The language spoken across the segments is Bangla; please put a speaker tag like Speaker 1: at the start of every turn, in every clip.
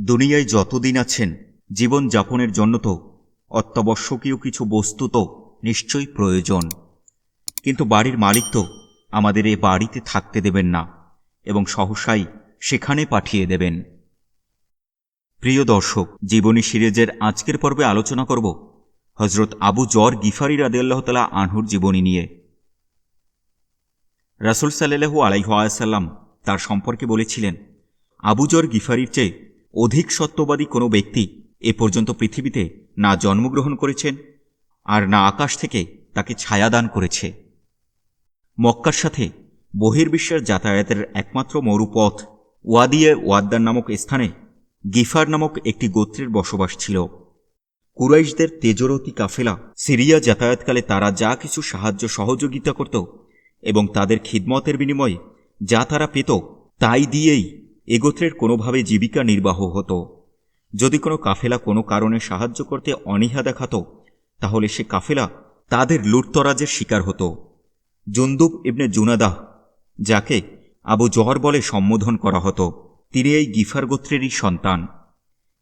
Speaker 1: দুনিয়ায় যতদিন আছেন জীবন যাপনের জন্য তো অত্যাবশ্যকীয় কিছু বস্তু তো নিশ্চয়ই প্রয়োজন। কিন্তু বাড়ির মালিক তো আমাদের এ বাড়িতে থাকতে দেবেন না এবং সহসাই সেখানে পাঠিয়ে দেবেন। প্রিয় দর্শক, জীবনী সিরিজের আজকের পর্বে আলোচনা করব হজরত আবু জর গিফারি রাদিয়াল্লাহ তালা আনহুর জীবনী নিয়ে। রাসুল সাল্লাহু আলাইহাসাল্লাম তার সম্পর্কে বলেছিলেন, আবু আবুজর গিফারির চেয়ে অধিক সত্যবাদী কোনো ব্যক্তি এ পর্যন্ত পৃথিবীতে না জন্মগ্রহণ করেছেন আর না আকাশ থেকে তাকে ছায়াদান করেছে। মক্কার সাথে বহির্বিশ্বের যাতায়াতের একমাত্র মরুপথ ওয়াদিয়ে ওয়াদ্দার নামক স্থানে গিফার নামক একটি গোত্রের বসবাস ছিল। কুরাইশদের তেজরতি কাফেলা সিরিয়া যাতায়াতকালে তারা যা কিছু সাহায্য সহযোগিতা করত এবং তাদের খিদমতের বিনিময়ে যা তারা পেত তাই দিয়েই এ গোত্রের কোনোভাবে জীবিকা নির্বাহ হতো। যদি কোনো কাফেলা কোনো কারণে সাহায্য করতে অনীহা দেখাত, তাহলে সে কাফেলা তাদের লুটতরাজের শিকার হতো। জুন্দুব ইবনে জুনাদাহ, যাকে আবু জহর বলে সম্বোধন করা হতো, তিনি এই গিফার গোত্রেরই সন্তান।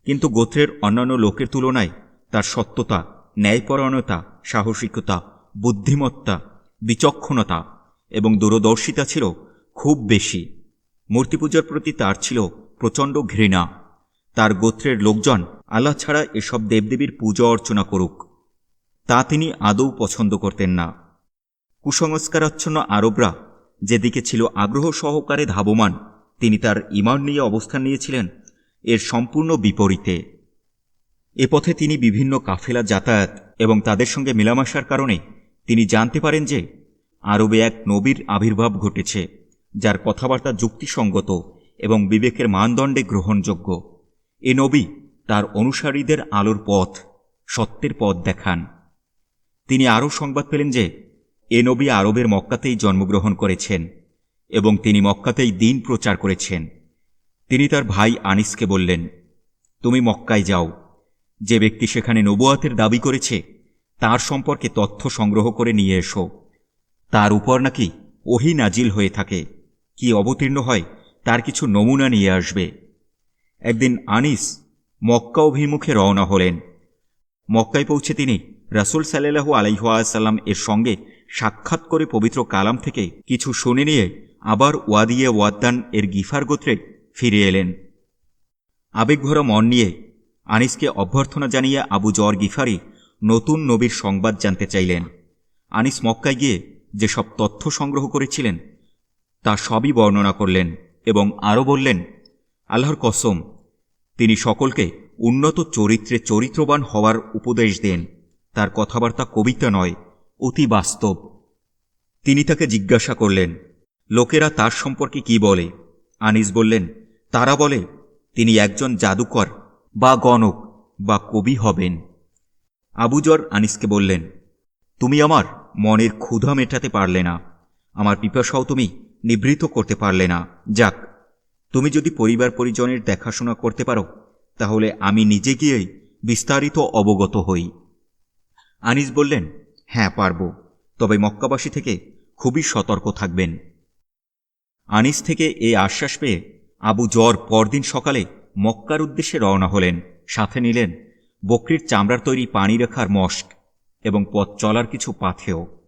Speaker 1: কিন্তু গোত্রের অন্যান্য লোকের তুলনায় তার সত্যতা, ন্যায়পরায়ণতা, সাহসিকতা, বুদ্ধিমত্তা, বিচক্ষণতা এবং দূরদর্শিতা ছিল খুব বেশি। মূর্তিপূজার প্রতি তার ছিল প্রচণ্ড ঘৃণা। তার গোত্রের লোকজন আল্লাহ ছাড়া এসব দেবদেবীর পূজা অর্চনা করুক। তা তিনি আদৌ পছন্দ করতেন না। কুসংস্কারাচ্ছন্ন আরবরা যেদিকে ছিল আগ্রহ সহকারে ধাবমান, তিনি তার ইমান নিয়ে অবস্থান নিয়েছিলেন এর সম্পূর্ণ বিপরীতে। এ পথে তিনি বিভিন্ন কাফেলা যাতায়াত এবং তাদের সঙ্গে মেলামেশার কারণে তিনি জানতে পারেন যে আরবে এক নবীর আবির্ভাব ঘটেছে। যার কথাবার্তা যুক্তিসঙ্গত এবং বিবেকের মানদণ্ডে গ্রহণযোগ্য। এ নবী তার অনুসারীদের আলোর পথ, সত্যের পথ দেখান। তিনি আরও সংবাদ পেলেন যে, এ নবী আরবের মক্কাতেই জন্মগ্রহণ করেছেন এবং তিনি মক্কাতেই দিন প্রচার করেছেন। তিনি তার ভাই আনিসকে বললেন, তুমি মক্কায় যাও। যে ব্যক্তি সেখানে নবুয়াতের দাবি করেছে, তার সম্পর্কে তথ্য সংগ্রহ করে নিয়ে এসো। তার উপর নাকি ওহি নাজিল হয়ে থাকে। কি অবতীর্ণ হয়, তার কিছু নমুনা নিয়ে আসবে। একদিন আনিস মক্কা অভিমুখে রওনা হলেন। মক্কায় পৌঁছে তিনি রাসুল সাল্লাহু আলাইহাসাল্লাম এর সঙ্গে সাক্ষাৎ করে পবিত্র কালাম থেকে কিছু শুনে নিয়ে আবার ওয়াদিয়ে ওয়াদ্দান এর গিফার গোত্রে ফিরে এলেন। আবেগভরা মন নিয়ে আনিসকে অভ্যর্থনা জানিয়ে আবু জর গিফারি নতুন নবীর সংবাদ জানতে চাইলেন। আনিস মক্কায় গিয়ে যেসব তথ্য সংগ্রহ করেছিলেন তা সবই বর্ণনা করলেন এবং আরও বললেন, আল্লাহর কসম, তিনি সকলকে উন্নত চরিত্রে চরিত্রবান হওয়ার উপদেশ দেন। তার কথাবার্তা কবিতা নয়, অতি বাস্তব। তিনি তাকে জিজ্ঞাসা করলেন, লোকেরা তার সম্পর্কে কি বলে? আনিস বললেন, তারা বলে, তিনি একজন জাদুকর বা গণক বা কবি হবেন। আবুজর আনিসকে বললেন, তুমি আমার মনের ক্ষুধা মেটাতে পারলে না। আমার পিপাসাও তুমি নিবৃত করতে পারলে না। যাক, তুমি যদি পরিবার পরিজনের দেখাশোনা করতে পারো, তাহলে আমি নিজে গিয়েই বিস্তারিত অবগত হই। আনিস বললেন হ্যাঁ পারব। তবে মক্কাবাসী থেকে খুবই সতর্ক থাকবেন। আনিস থেকে এই আশ্বাস পেয়ে আবু জ্বর পরদিন সকালে মক্কার উদ্দেশ্যে রওনা হলেন। সাথে নিলেন বকরির চামড়ার তৈরি পানি রেখার মস্ক এবং পথ চলার কিছু পাথেও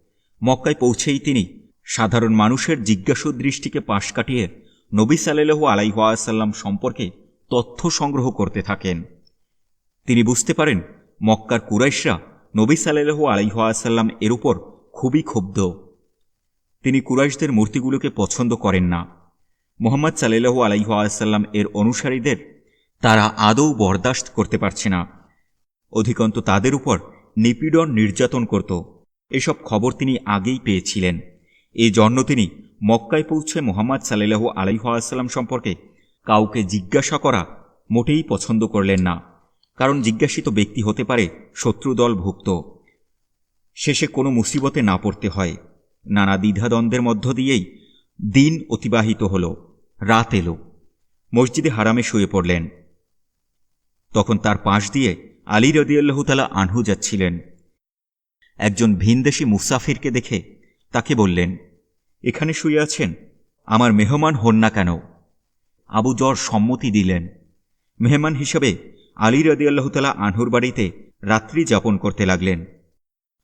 Speaker 1: মক্কায় পৌঁছেই তিনি সাধারণ মানুষের জিজ্ঞাসু দৃষ্টিকে পাশ কাটিয়ে নবী সাল্লু আলাইহাসাল্লাম সম্পর্কে তথ্য সংগ্রহ করতে থাকেন। তিনি বুঝতে পারেন, মক্কার কুরাইশরা নবী সাল্লু আলাইহাসাল্লাম এর উপর খুবই ক্ষুব্ধ। তিনি কুরাইশদের মূর্তিগুলোকে পছন্দ করেন না। মোহাম্মদ সাল্লু আলাইহাসাল্লাম এর অনুসারীদের তারা আদৌ বরদাস্ত করতে পারছে না। অধিকন্ত তাদের উপর নিপীড়ন নির্যাতন করত। এসব খবর তিনি আগেই পেয়েছিলেন। এই জন্য তিনি মক্কায় পৌঁছে মোহাম্মদ সাল্লাহু আলাইহাসাল্লাম সম্পর্কে কাউকে জিজ্ঞাসা করা মোটেই পছন্দ করলেন না। কারণ জিজ্ঞাসিত ব্যক্তি হতে পারে শত্রুদল ভুক্ত। শেষে কোনো মুসিবতে না পড়তে হয়। নানা দ্বিধাদ্বন্দ্বের মধ্য দিয়েই দিন অতিবাহিত হল, রাত এলো, মসজিদে হারামে শুয়ে পড়লেন। তখন তার পাশ দিয়ে আলী রদিয়াল্লাহতালা আনহু যাচ্ছিলেন। একজন ভিনদেশি মুসাফিরকে দেখে তাকে বললেন, এখানে শুয়ে আছেন? আমার মেহমান হন না কেন? আবু জর সম্মতি দিলেন। মেহমান হিসেবে আলী রদিয়াল্লাহতালা আনহুর বাড়িতে রাত্রি যাপন করতে লাগলেন।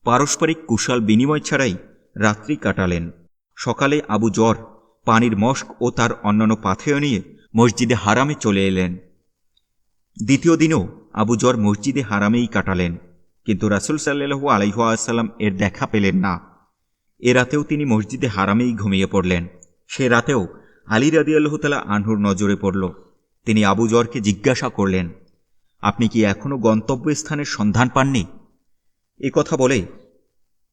Speaker 1: পারস্পরিক কুশল বিনিময় ছাড়াই রাত্রি কাটালেন। সকালে আবু জ্বর পানির মস্ক ও তার অন্যান্য পাথেয় নিয়ে মসজিদে হারামে চলে এলেন। দ্বিতীয় দিনও আবু জ্বর মসজিদে হারামেই কাটালেন, কিন্তু রাসুল সাল্লু আলাইহাসাল্লাম এর দেখা পেলেন না। এ রাতেও তিনি মসজিদে হারামেই ঘুমিয়ে পড়লেন। সে রাতেও আলী রাদি আল্লাহতালা আনহুর নজরে পড়ল। তিনি আবু জরকে জিজ্ঞাসা করলেন, আপনি কি এখনও গন্তব্যস্থানের সন্ধান পাননি? এ কথা বলে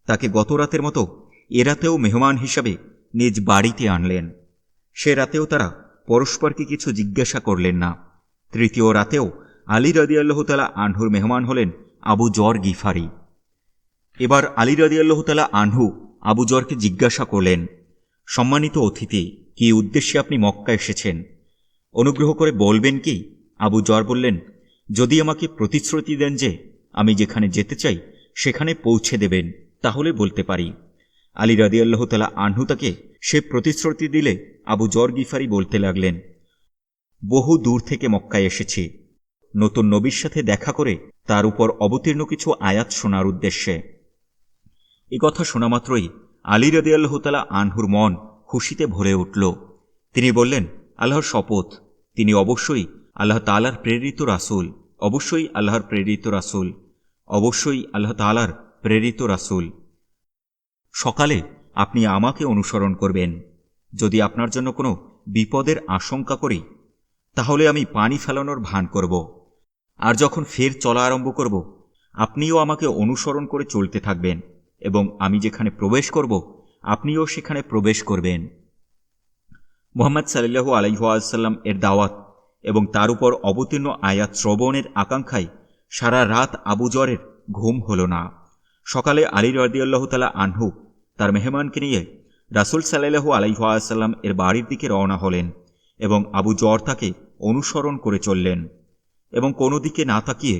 Speaker 1: তাকে গত রাতের মতো এ রাতেও মেহমান হিসাবে নিজ বাড়িতে আনলেন। সে রাতেও তারা পরস্পরকে কিছু জিজ্ঞাসা করলেন না। তৃতীয় রাতেও আলী রদিয়াল্লাহতালা আনহুর মেহমান হলেন আবু জর গিফারি। এবার আলী রদিয়াল্লাহতালা আনহু আবু জরকে জিজ্ঞাসা করলেন, সম্মানিত অতিথি, কি উদ্দেশ্যে আপনি মক্কা এসেছেন? অনুগ্রহ করে বলবেন কি? আবু জর বললেন, যদি আমাকে প্রতিশ্রুতি দেন যে আমি যেখানে যেতে চাই, সেখানে পৌঁছে দেবেন, তাহলে বলতে পারি। আলী রাদিয়াল্লাহ তালা আনহু তাকে সে প্রতিশ্রুতি দিলে আবু জর গিফারি বলতে লাগলেন, বহু দূর থেকে মক্কায় এসেছি। নতুন নবীর সাথে দেখা করে তার উপর অবতীর্ণ কিছু আয়াত শোনার উদ্দেশ্যে। এ কথা শোনা মাত্রই আলী রাদিয়াল্লাহ তালা আনহুর মন খুশিতে ভরে উঠল। তিনি বললেন, আল্লাহর শপথ। তিনি অবশ্যই আল্লাহ তালার প্রেরিত রাসুল। অবশ্যই আল্লাহর প্রেরিত রাসুল। অবশ্যই আল্লাহ তালার প্রেরিত রাসুল। সকালে আপনি আমাকে অনুসরণ করবেন। যদি আপনার জন্য কোনো বিপদের আশঙ্কা করি, তাহলে আমি পানি ফেলানোর ভান করব। আর যখন ফের চলা আরম্ভ করব, আপনিও আমাকে অনুসরণ করে চলতে থাকবেন। এবং আমি যেখানে প্রবেশ করব, আপনিও সেখানে প্রবেশ করবেন। মোহাম্মদ সাল্লাহু আলাইহাসাল্লাম এর দাওয়াত এবং তার উপর অবতীর্ণ আয়াত শ্রবণের আকাঙ্ক্ষায় সারা রাত আবু জরের ঘুম হল না। সকালে আলী রদিয়াল্লাহ তালা আনহু তার মেহমানকে নিয়ে রাসুল সাল্লাহু আলাইহাসাল্লাম এর বাড়ির দিকে রওনা হলেন এবং আবু জর তাকে অনুসরণ করে চললেন এবং কোনো দিকে না তাকিয়ে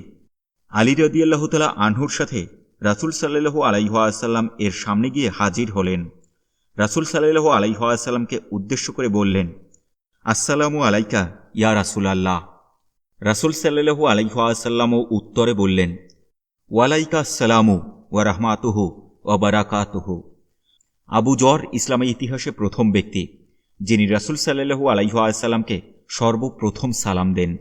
Speaker 1: আলী রদিয়াল্লাহ তালা আনহুর সাথে রাসুল সাল্লাহু আলাইহাসাল্লাম এর সামনে গিয়ে হাজির হলেন। রাসুল সাল্লাহু আলাইহাসাল্লামকে উদ্দেশ্য করে বললেন, আসসালামু আলাইকা ইয়া রাসুল আল্লাহ রাসুল সাল্লাহু আলাইহাসাল্লামও উত্তরে বললেন, ওয়ালাইকা আসসালামু ওয়া রহমাতুহু ও বারাকাতুহু। আবু জর ইসলামী ইতিহাসে প্রথম ব্যক্তি, যিনি রাসুল সাল্লাহু আলাইহাসাল্লামকে সর্বপ্রথম সালাম দেন।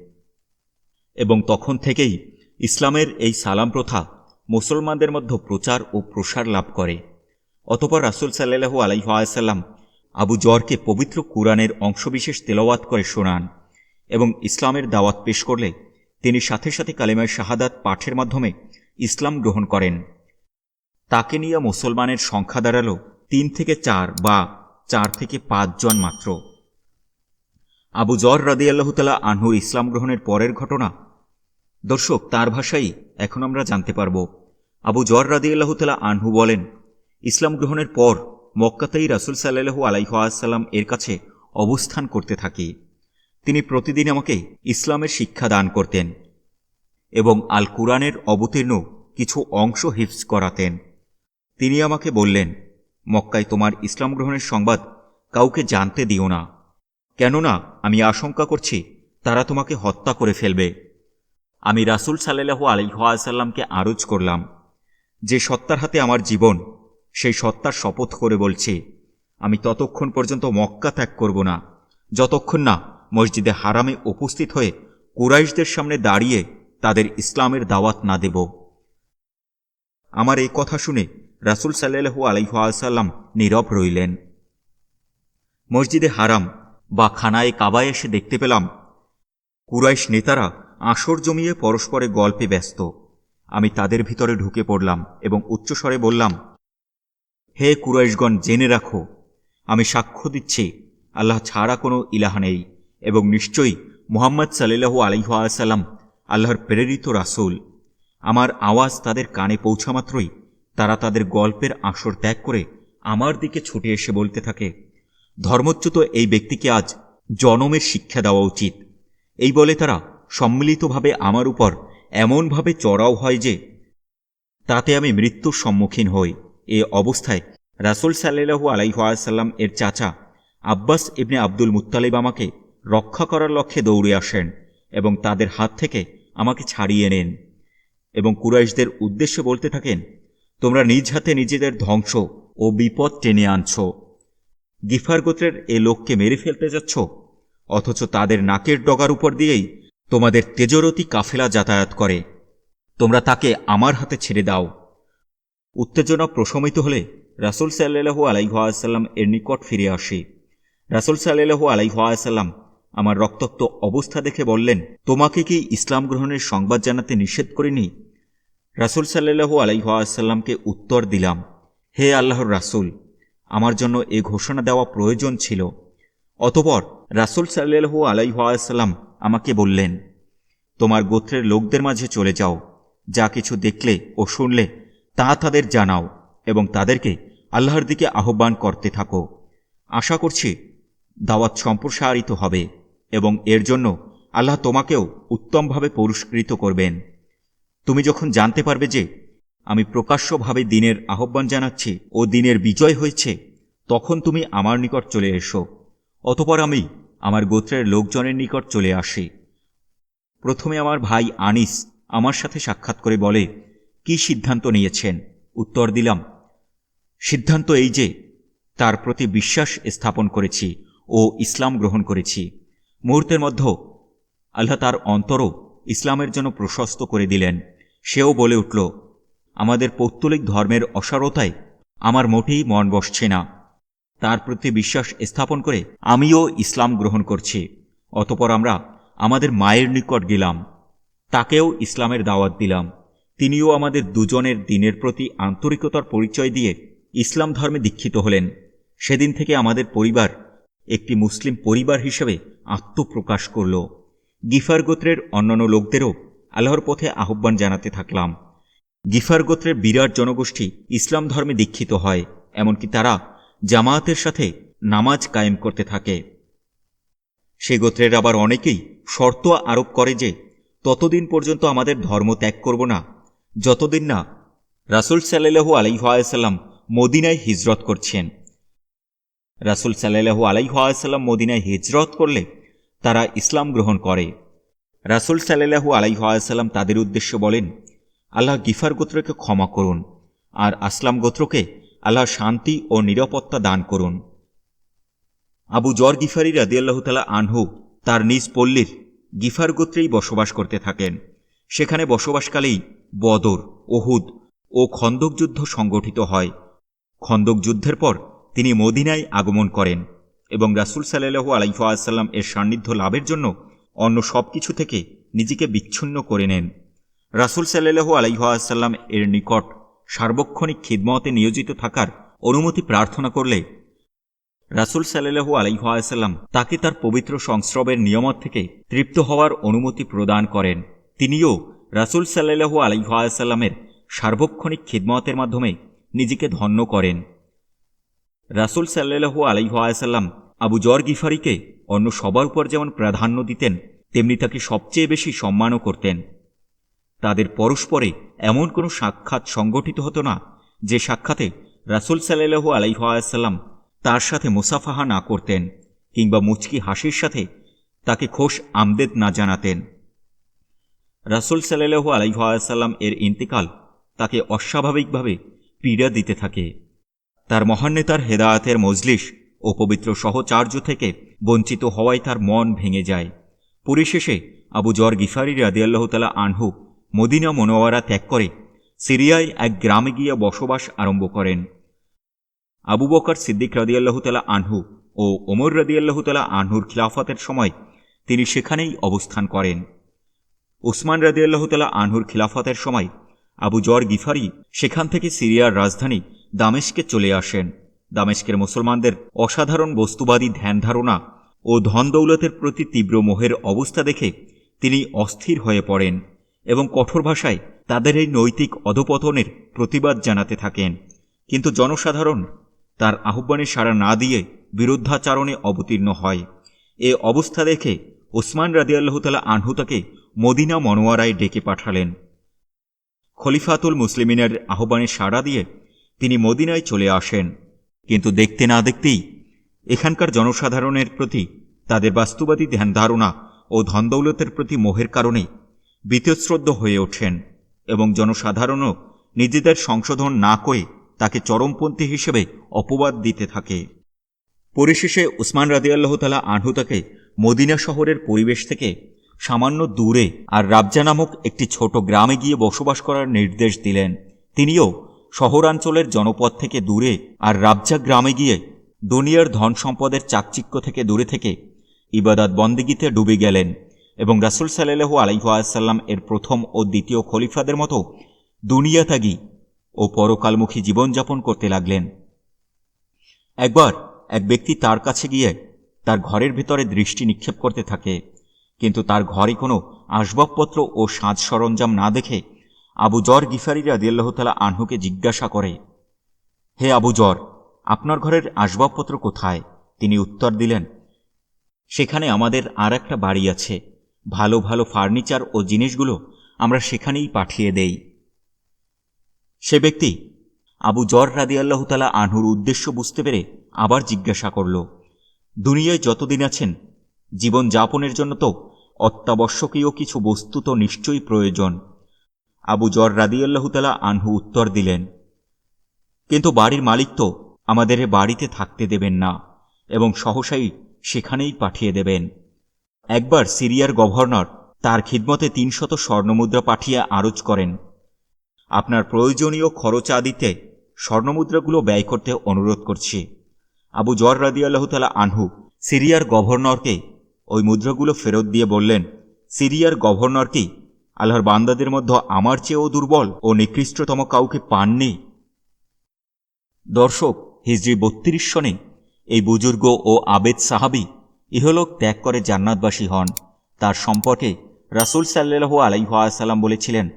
Speaker 1: এবং তখন থেকেই ইসলামের এই সালাম প্রথা মুসলমানদের মধ্যে প্রচার ও প্রসার লাভ করে। অতপর রাসুল সাল্লাহু আলাইহাসাল্লাম আবু জরকে পবিত্র কুরআনের অংশবিশেষ তেলাওয়াত করে শোনান এবং ইসলামের দাওয়াত পেশ করলে তিনি সাথে সাথে কালেমায় শাহাদাত পাঠের মাধ্যমে ইসলাম গ্রহণ করেন। তাকে নিয়ে মুসলমানের সংখ্যা দাঁড়াল তিন থেকে চার বা চার থেকে পাঁচজন মাত্র। আবু জর রাদি আল্লাহতালা আনহুর ইসলাম গ্রহণের পরের ঘটনা দর্শক, তার ভাষাই এখন আমরা জানতে পারব। আবু জর রাদি আল্লাহতালা আনহু বলেন, ইসলাম গ্রহণের পর মক্কাতেই রাসুল সাল্লাহু আলাইহাসাল্লাম এর কাছে অবস্থান করতে থাকি। তিনি প্রতিদিন আমাকে ইসলামের শিক্ষা দান করতেন এবং আল কুরআনের অবতীর্ণ কিছু অংশ হিফজ করাতেন। তিনি আমাকে বললেন, মক্কায় তোমার ইসলাম গ্রহণের সংবাদ কাউকে জানতে দিও না। কেননা আমি আশঙ্কা করছি তারা তোমাকে হত্যা করে ফেলবে। আমি রাসুল সাল্লাহু আলিহাসাল্লামকে আরজ করলাম, যে সত্তার হাতে আমার জীবন, সেই সত্তার শপথ করে বলছি, আমি ততক্ষণ পর্যন্ত মক্কা ত্যাগ করব না। যতক্ষণ না মসজিদে হারামে উপস্থিত হয়ে কুরাইশদের সামনে দাঁড়িয়ে তাদের ইসলামের দাওয়াত না দেব। আমার এই কথা শুনে রাসুল সাল্লাহু আলাইহাসাল্লাম নীরব রইলেন। মসজিদে হারাম বা খানায় কাবায় এসে দেখতে পেলাম, কুরাইশ নেতারা আসর জমিয়ে পরস্পরে গল্পে ব্যস্ত। আমি তাদের ভিতরে ঢুকে পড়লাম এবং উচ্চস্বরে বললাম, হে কুরাইশগণ, জেনে রাখো, আমি সাক্ষ্য দিচ্ছি, আল্লাহ ছাড়া কোনো ইলাহা নেই এবং নিশ্চয়ই মোহাম্মদ সাল্লাহু আলাইহাসাল্লাম আল্লাহর প্রেরিত রাসুল। আমার আওয়াজ তাদের কানে পৌঁছা মাত্রই তারা তাদের গল্পের আসর ত্যাগ করে আমার দিকে ছুটে এসে বলতে থাকে, ধর্মচ্যুত এই ব্যক্তিকে আজ জনমের শিক্ষা দেওয়া উচিত। এই বলে তারা সম্মিলিতভাবে আমার উপর এমনভাবে চড়াও হয় যে, তাতে আমি মৃত্যুর সম্মুখীন হই। এ অবস্থায় রাসুল সাল্লাহু আলাইহাসাল্লাম এর চাচা আব্বাস ইবনে আব্দুল মুত্তালিব আমাকে রক্ষা করার লক্ষ্যে দৌড়ে আসেন এবং তাদের হাত থেকে আমাকে ছাড়িয়ে নেন এবং কুরাইশদের উদ্দেশ্যে বলতে থাকেন, তোমরা নিজ হাতে নিজেদের ধ্বংস ও বিপদ টেনে আনছ। গিফার গোত্রের এ লোককে মেরে ফেলতে যাচ্ছ, অথচ তাদের নাকের ডগার উপর দিয়েই তোমাদের তেজরতি কাফেলা যাতায়াত করে। তোমরা তাকে আমার হাতে ছেড়ে দাও। উত্তেজনা প্রশমিত হলে রাসুল সাল্লাহু আলাইহাসাল্লাম এর নিকট ফিরে আসি। রাসুল সাল্লাহু আলাইহাসাল্লাম আমার রক্তাক্ত অবস্থা দেখে বললেন, তোমাকে কি ইসলাম গ্রহণের সংবাদ জানাতে নিষেধ করিনি? রাসুল সাল্লাহু আলাইহাসাল্লামকে উত্তর দিলাম, হে আল্লাহর রাসুল, আমার জন্য এ ঘোষণা দেওয়া প্রয়োজন ছিল। অতপর রাসুল সাল্লাহু আলাইহাসাল্লাম আমাকে বললেন, তোমার গোত্রের লোকদের মাঝে চলে যাও, যা কিছু দেখলে ও শুনলে তা তাদের জানাও এবং তাদেরকে আল্লাহর দিকে আহ্বান করতে থাকো। আশা করছি দাওয়াত সম্প্রসারিত হবে এবং এর জন্য আল্লাহ তোমাকেও উত্তমভাবে পুরস্কৃত করবেন। তুমি যখন জানতে পারবে যে আমি প্রকাশ্যভাবে দিনের আহ্বান জানাচ্ছি ও দিনের বিজয় হয়েছে, তখন তুমি আমার নিকট চলে এসো, অতপর আমি আমার গোত্রের লোকজনের নিকট চলে আসে। প্রথমে আমার ভাই আনিস আমার সাথে সাক্ষাৎ করে বলে, কি সিদ্ধান্ত নিয়েছেন? উত্তর দিলাম, সিদ্ধান্ত এই যে, তার প্রতি বিশ্বাস স্থাপন করেছি ও ইসলাম গ্রহণ করেছি। মুহূর্তের মধ্য আল্লাহ তার অন্তরও ইসলামের জন্য প্রশস্ত করে দিলেন। সেও বলে উঠল, আমাদের পৌত্তলিক ধর্মের অসারতায় আমার মোটেই মন বসছে না। তার প্রতি বিশ্বাস স্থাপন করে আমিও ইসলাম গ্রহণ করছি। অতপর আমরা আমাদের মায়ের নিকট গেলাম। তাকেও ইসলামের দাওয়াত দিলাম। তিনিও আমাদের দুজনের দিনের প্রতি আন্তরিকতার পরিচয় দিয়ে ইসলাম ধর্মে দীক্ষিত হলেন। সেদিন থেকে আমাদের পরিবার একটি মুসলিম পরিবার হিসেবে আত্মপ্রকাশ করল। গিফার গোত্রের অন্যান্য লোকদেরও আল্লাহর পথে আহ্বান জানাতে থাকলাম। গিফার গোত্রের বিরাট জনগোষ্ঠী ইসলাম ধর্মে দীক্ষিত হয়, এমনকি তারা জামায়াতের সাথে নামাজ কায়েম করতে থাকে। সে গোত্রের আবার অনেকেই শর্ত আরোপ করে যে, ততদিন পর্যন্ত আমাদের ধর্ম ত্যাগ করব না। যতদিন না রাসুল সাল্লাহু আলাইহাসাল্লাম মদিনায় হিজরত করছেন। রাসুল সাল্লাহু আলাইহাসাল্লাম মদিনায় হিজরত করলে তারা ইসলাম গ্রহণ করে। রাসুল সাল্লাহু আলাইহাসাল্লাম তাদের উদ্দেশ্যে বলেন, আল্লাহ গিফার গোত্রকে ক্ষমা করুন আর আসলাম গোত্রকে আল্লাহ শান্তি ও নিরাপত্তা দান করুন। আবু জর গিফারি রাদি রাদিয়াল্লাহতালা আনহু তার নিজ পল্লীর গিফার গোত্রেই বসবাস করতে থাকেন। সেখানে বসবাসকালেই বদর, ওহুদ ও খন্দক যুদ্ধ সংগঠিত হয়। খন্দক যুদ্ধের পর তিনি মদিনায় আগমন করেন এবং রাসুল সাল্লাহু আলাইসাল্লাম এর সান্নিধ্য লাভের জন্য অন্য সব কিছু থেকে নিজেকে বিচ্ছিন্ন করে নেন। রাসুল সাল্লাহু আলাইসাল্লাম এর নিকট সার্বক্ষণিক খিদমতে নিয়োজিত থাকার অনুমতি প্রার্থনা করলে রাসুল সাল্লাহু আলাইসাল্লাম তাকে তার পবিত্র সংস্রবের নিয়মত থেকে তৃপ্ত হওয়ার অনুমতি প্রদান করেন। তিনিও রাসুল সাল্লাহু আলাইসাল্লামের সার্বক্ষণিক খিদমতের মাধ্যমে নিজেকে ধন্য করেন। রাসুল সাল্লাহু আলাইসাল্লাম আবু জর গিফারিকে অন্য সবার উপর যেমন প্রাধান্য দিতেন, তেমনি তাকে সবচেয়ে বেশি সম্মানও করতেন। তাদের পরস্পরে এমন কোনো সাক্ষাৎ সংগঠিত হতো না, যে সাক্ষাতে রাসুল সাল্লাহু আলাইসাল্লাম তার সাথে মুসাফাহা না করতেন কিংবা মুচকি হাসির সাথে তাকে খোশ আমদেদ না জানাতেন। রাসুল সাল্লাহু আলাইসাল্লাম এর ইন্তেকাল তাকে অস্বাভাবিকভাবে পীড়া দিতে থাকে। তার মহান নেতার হেদায়াতের মজলিস ও পবিত্র সহচার্য থেকে বঞ্চিত হওয়ায় তার মন ভেঙে যায়। পরিশেষে আবু জর গিফারি রাদিয়াল্লাহতালা আনহু মদিনা মনোয়ারা ত্যাগ করে সিরিয়ায় এক গ্রামে গিয়ে বসবাস আরম্ভ করেন। আবু বকর সিদ্দিক রাদিয়াল্লাহতালা আনহু ও ওমর রাদিয়াল্লাহতালা আনহুর খিলাফতের সময় তিনি সেখানেই অবস্থান করেন। উসমান রাদিয়াল্লাহতালা আনহুর খিলাফতের সময় আবু জর গিফারি সেখান থেকে সিরিয়ার রাজধানী দামেশকে চলে আসেন। দামেশকের মুসলমানদের অসাধারণ বস্তুবাদী ধ্যান ধারণা ও ধন দৌলতের প্রতি তীব্র মোহের অবস্থা দেখে তিনি অস্থির হয়ে পড়েন। এবং কঠোর ভাষায় তাদের এই নৈতিক অধপতনের প্রতিবাদ জানাতে থাকেন। কিন্তু জনসাধারণ তার আহ্বানে সাড়া না দিয়ে বিরুদ্ধাচারণে অবতীর্ণ হয়। এ অবস্থা দেখে ওসমান রাদিয়াল্লাহতালা আনহু তাকে মদিনা মনোয়ারায় ডেকে পাঠালেন। খলিফাতুল মুসলিমিনের আহ্বানে সাড়া দিয়ে তিনি মদিনায় চলে আসেন। কিন্তু দেখতে না দেখতেই এখানকার জনসাধারণের প্রতি তাদের বাস্তবাদী ধ্যান ধারণা ও ধনদৌলতের প্রতি মোহের কারণে বীতশ্রদ্ধ হয়ে ওঠেন এবং জনসাধারণও নিজেদের সংশোধন না করে তাকে চরমপন্থী হিসেবে অপবাদ দিতে থাকে। পরিশেষে উসমান রাদিয়াল্লাহ তালা আনহু তাকে মদিনা শহরের পরিবেশ থেকে সামান্য দূরে আর রাবজা নামক একটি ছোট গ্রামে গিয়ে বসবাস করার নির্দেশ দিলেন। তিনিও শহরাঞ্চলের জনপদ থেকে দূরে আর রাবজা গ্রামে গিয়ে দুনিয়ার ধন সম্পদের চাকচিক্য থেকে দূরে থেকে ইবাদাত বন্দিগিতে ডুবে গেলেন। এবং রাসুল সাল্লাহু আলাইসাল্লাম এর প্রথম ও দ্বিতীয় খলিফাদের মতো দুনিয়াত্যাগী ও পরকালমুখী জীবনযাপন করতে লাগলেন। একবার এক ব্যক্তি তার কাছে গিয়ে তার ঘরের ভেতরে দৃষ্টি নিক্ষেপ করতে থাকে, কিন্তু তার ঘরে কোনো আসবাবপত্র ও সাজ সরঞ্জাম না দেখে আবু জর গিফারি রাদিয়াল্লাহতালা আনহুকে জিজ্ঞাসা করে, হে আবু জর, আপনার ঘরের আসবাবপত্র কোথায়? তিনি উত্তর দিলেন, সেখানে আমাদের আর একটা বাড়ি আছে। ভালো ভালো ফার্নিচার ও জিনিসগুলো আমরা সেখানেই পাঠিয়ে দেই। সে ব্যক্তি আবু জর রাদিয়াল্লাহ তালা আনহুর উদ্দেশ্য বুঝতে পেরে আবার জিজ্ঞাসা করল, দুনিয়ায় যতদিন আছেন, জীবন যাপনের জন্য তো অত্যাবশ্যকীয় কিছু বস্তু তো নিশ্চয়ই প্রয়োজন। আবু জর রাদিয়াল্লাহ তালা আনহু উত্তর দিলেন, কিন্তু বাড়ির মালিক তো আমাদের বাড়িতে থাকতে দেবেন না এবং সহসাই সেখানেই পাঠিয়ে দেবেন। একবার সিরিয়ার গভর্নর তার খিদমতে তিনশত স্বর্ণমুদ্রা পাঠিয়ে আরজ করেন। আপনার প্রয়োজনীয় খরচাদিতে স্বর্ণমুদ্রাগুলো ব্যয় করতে অনুরোধ করছি। আবু জর রাদিয়াল্লাহ তালা আনহু সিরিয়ার গভর্নরকে ওই মুদ্রাগুলো ফেরত দিয়ে বললেন, সিরিয়ার গভর্নর কি? আল্লাহর বান্দাদের মধ্যে আমার চেয়েও দুর্বল ও নিকৃষ্টতম কাউকে পাননি? দর্শক, হিজরি বত্রিশ সনে এই বুজুর্গ ও আবেদ সাহাবি ইহলোক ত্যাগ করে জান্নাতবাসী হন। তার সম্পর্কে রাসুল সাল্লাহ আলাইহাসাল্লাম বলেছিলেন,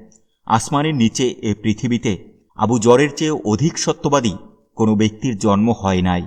Speaker 1: আসমানের নিচে এ পৃথিবীতে আবু জরের চেয়ে অধিক সত্যবাদী কোনো ব্যক্তির জন্ম হয় নাই।